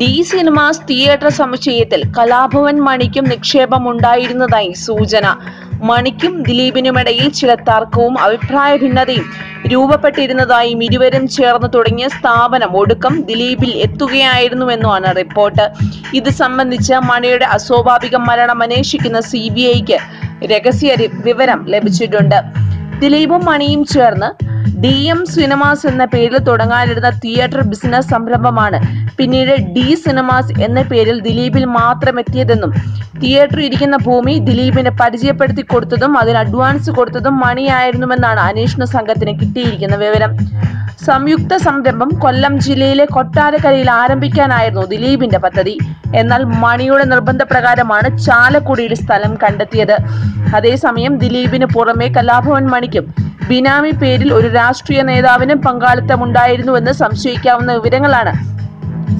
D cinemas theatre സമുച്ചയത്തിൽ കലാഭവൻ മണിക്കും നിക്ഷേപം ഉണ്ടായിരുന്നതായി സൂചന. മണിക്കും ദിലീപിനുമിടയിൽ ചില തർക്കവും അഭിപ്രായ ഭിന്നതയും രൂപപ്പെട്ടിരുന്നതായും ഇരുവരും ചേർന്ന് തുടങ്ങിയ സ്ഥാപനം ഒടുക്കം ദിലീപിൽ എത്തുകയായിരുന്നുവെന്നുമാണ് റിപ്പോർട്ട്. ഇത് സംബന്ധിച്ച് മണിയുടെ അസ്വാഭാവിക മരണം അന്വേഷിക്കുന്ന സി ബി ഐക്ക് രഹസ്യ വിവരം ലഭിച്ചിട്ടുണ്ട്. ദിലീപും മണിയും ചേർന്ന് ഡി എം സിനിമാസ് എന്ന പേരിൽ തുടങ്ങാനിരുന്ന തിയേറ്റർ ബിസിനസ് സംരംഭമാണ് പിന്നീട് ഡി സിനിമാസ് എന്ന പേരിൽ ദിലീപിൽ മാത്രം എത്തിയതെന്നും തിയേറ്റർ ഇരിക്കുന്ന ഭൂമി ദിലീപിന് പരിചയപ്പെടുത്തി കൊടുത്തതും അതിന് അഡ്വാൻസ് കൊടുത്തതും മണിയായിരുന്നുവെന്നാണ് അന്വേഷണ സംഘത്തിന് കിട്ടിയിരിക്കുന്ന വിവരം. സംയുക്ത സംരംഭം കൊല്ലം ജില്ലയിലെ കൊട്ടാരക്കരയിൽ ആരംഭിക്കാനായിരുന്നു ദിലീപിന്റെ പദ്ധതി. എന്നാൽ മണിയുടെ നിർബന്ധപ്രകാരമാണ് ചാലക്കുടിയിൽ സ്ഥലം കണ്ടെത്തിയത്. അതേസമയം ദിലീപിന് പുറമെ കലാഭവൻ മണിക്കും ബിനാമി പേരിൽ ഒരു രാഷ്ട്രീയ നേതാവിനും പങ്കാളിത്തമുണ്ടായിരുന്നുവെന്ന് സംശയിക്കാവുന്ന വിവരങ്ങളാണ്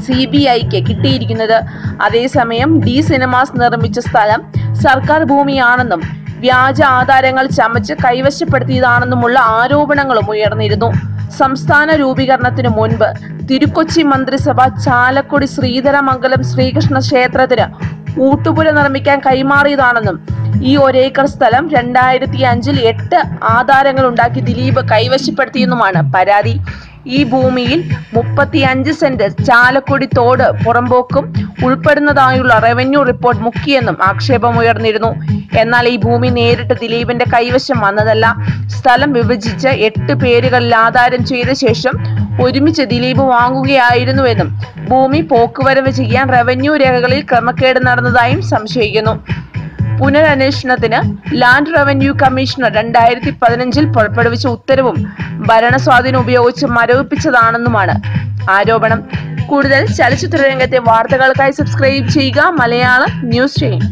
സി ബി ഐക്ക് കിട്ടിയിരിക്കുന്നത്. അതേസമയം ഡി സിനിമാസ് നിർമ്മിച്ച സ്ഥലം സർക്കാർ ഭൂമിയാണെന്നും വ്യാജ ആധാരങ്ങൾ ചമച്ച് കൈവശപ്പെടുത്തിയതാണെന്നുമുള്ള ആരോപണങ്ങളും ഉയർന്നിരുന്നു. സംസ്ഥാന രൂപീകരണത്തിനു മുൻപ് തിരുക്കൊച്ചി മന്ത്രിസഭ ചാലക്കുടി ശ്രീധരമംഗലം ശ്രീകൃഷ്ണ ക്ഷേത്രത്തിന് ഊട്ടുപുര നിർമ്മിക്കാൻ കൈമാറിയതാണെന്നും ഈ ഒരേക്കർ സ്ഥലം രണ്ടായിരത്തി അഞ്ചിൽ എട്ട് ആധാരങ്ങൾ ഉണ്ടാക്കി ദിലീപ് കൈവശപ്പെടുത്തിയെന്നുമാണ് പരാതി. ഈ ഭൂമിയിൽ മുപ്പത്തിയഞ്ച് സെന്റ് ചാലക്കുടി തോട് പുറമ്പോക്കും ഉൾപ്പെടുന്നതായുള്ള റവന്യൂ റിപ്പോർട്ട് മുക്കിയെന്നും ആക്ഷേപമുയർന്നിരുന്നു എന്നാൽ ഈ ഭൂമി നേരിട്ട് ദിലീപിന്റെ കൈവശം വന്നതല്ല. സ്ഥലം വിഭജിച്ച് എട്ട് പേരുകളിൽ ആധാരം ചെയ്ത ശേഷം ഒരുമിച്ച് ദിലീപ് വാങ്ങുകയായിരുന്നുവെന്നും ഭൂമി പോക്കുവരവ് ചെയ്യാൻ റവന്യൂ രേഖകളിൽ ക്രമക്കേട് നടന്നതായും സംശയിക്കുന്നു. പുനരന്വേഷണത്തിന് ലാൻഡ് റവന്യൂ കമ്മീഷണർ രണ്ടായിരത്തി പതിനഞ്ചിൽ പുറപ്പെടുവിച്ച ഉത്തരവും ഭരണസ്വാധീനം ഉപയോഗിച്ച് മരവിപ്പിച്ചതാണെന്നുമാണ് ആരോപണം. കൂടുതൽ ചലച്ചിത്ര രംഗത്തെ വാർത്തകൾക്കായി സബ്സ്ക്രൈബ് ചെയ്യുക. മലയാളം ന്യൂസ് ചെയ്യും